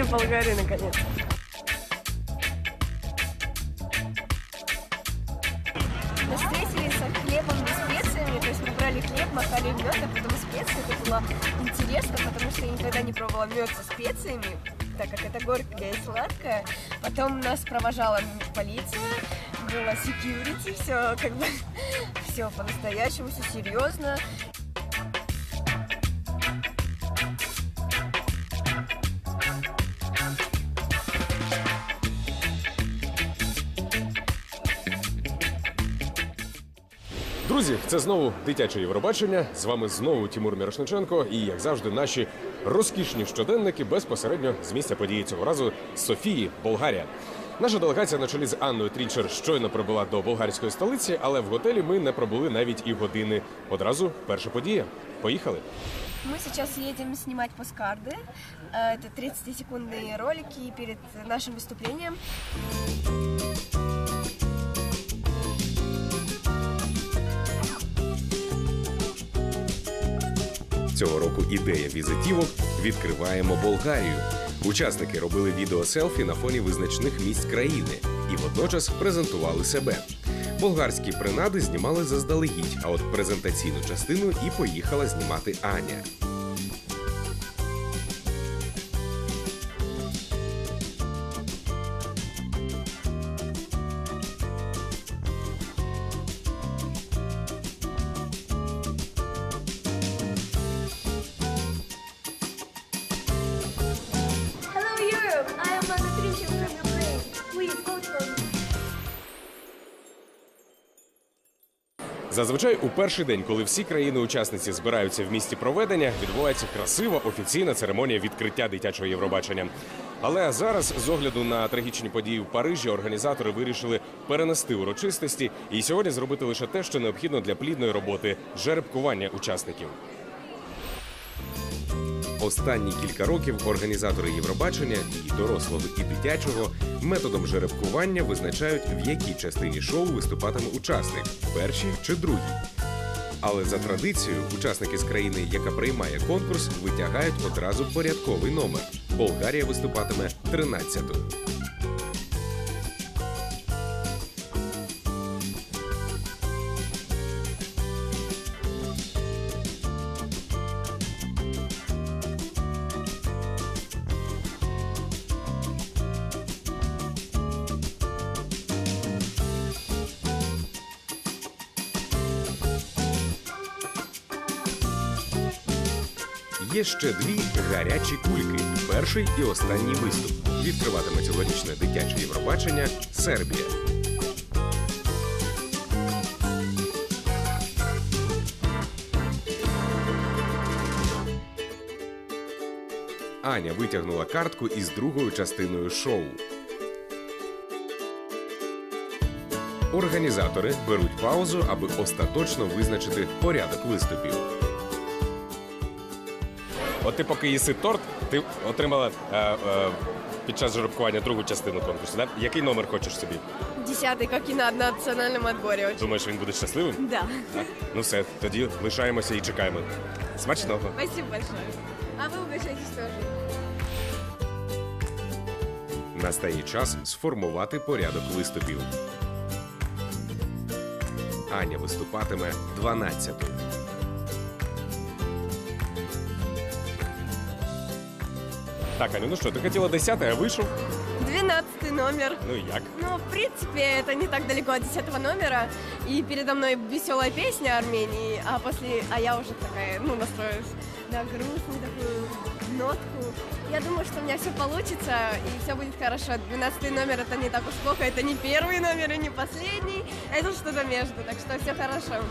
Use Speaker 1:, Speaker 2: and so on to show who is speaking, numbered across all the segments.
Speaker 1: В Болгарию наконец.
Speaker 2: Мы встретились со хлебом и специями, то есть мы брали хлеб, макали в мед, а потом специи. Это было интересно, потому что я никогда не пробовала мед со специями, так как это горькое и сладкое. Потом нас провожала полиция, было security, все как бы все по-настоящему, все серьезно.
Speaker 3: Друзі, це знову дитяче Євробачення. З вами знову Тимур Мірошниченко і, як завжди, наші розкішні щоденники безпосередньо з місця події цього разу з Софії, Болгарія. Наша делегація на чолі з Анною Трічер щойно прибула до болгарської столиці, але в готелі ми не пробули навіть і години. Одразу перша подія. Поїхали.
Speaker 2: Мы сейчас едем снимать посткарды. Э, Это 30-секундные ролики перед нашим выступлением.
Speaker 3: Цього року ідея візитівок відкриваємо Болгарію. Учасники робили відео селфі на фоні визначних місць країни і водночас презентували себе. Болгарські принади знімали заздалегідь, а от презентаційну частину і поїхала знімати Аня. Зазвичай у перший день, коли всі країни-учасниці збираються в місті проведення, відбувається красива офіційна церемонія відкриття дитячого Євробачення. Але зараз, з огляду на трагічні події в Парижі, організатори вирішили перенести урочистості і сьогодні зробити лише те, що необхідно для плідної роботи жеребкування учасників. Останні кілька років організатори Євробачення і дорослого, і дитячого методом жеребкування визначають, в якій частині шоу виступатиме учасник першій чи другій. Але за традицією, учасники з країни, яка приймає конкурс, витягають одразу порядковий номер. Болгарія виступатиме 13-ту. Є ще дві гарячі кульки. Перший і останній виступ. Відкриватиме цьогорічне дитяче Євробачення Сербія. Аня витягнула картку із другою частиною шоу. Організатори беруть паузу, аби остаточно визначити порядок виступів. От ти поки їси торт, ти отримала е, е, під час жеребкування другу частину конкурсу. Да? Який номер хочеш собі?
Speaker 2: Десятый, как и на национальном отборе. Очень.
Speaker 3: Думаєш, він буде щасливим?
Speaker 2: Да.
Speaker 3: Так? Ну все, тоді лишаємося і чекаємо. Смачного!
Speaker 2: Спасибо большое. А вы угощайтесь тоже.
Speaker 3: Настає час сформувати порядок виступів. Аня виступатиме 12-ту. Так, Аню, ну що, ти хотіла 10 а вийшов?
Speaker 2: 12 номер.
Speaker 3: Ну і як?
Speaker 2: Ну, в принципе, это не так далеко от 10 номера И передо мной веселая песня Армении, а после, а я уже такая, ну, настроюсь на грустную такую нотку. Я думаю, что у меня все получится и все будет хорошо. 12 номер это не так уж плохо, это не первый номер и не последний, это что-то между, так что все хорошо.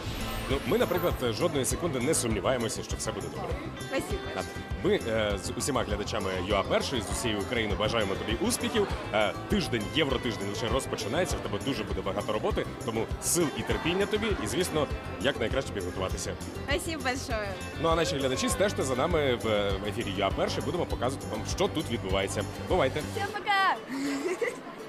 Speaker 3: Ну, ми, наприклад, жодної секунди не сумніваємося, що все буде добре.
Speaker 2: Спасибо.
Speaker 3: Так, Ми е, з усіма глядачами ЮА першої з усієї України бажаємо тобі успіхів. Е, тиждень, євротиждень лише розпочинається. В тебе дуже буде багато роботи, тому сил і терпіння тобі, і звісно, як найкраще підготуватися.
Speaker 2: Спасибо большое.
Speaker 3: Ну а наші глядачі стежте за нами в е, ефірі Я перший. Будемо показувати вам, що тут відбувається. Бувайте!
Speaker 2: Всім пока!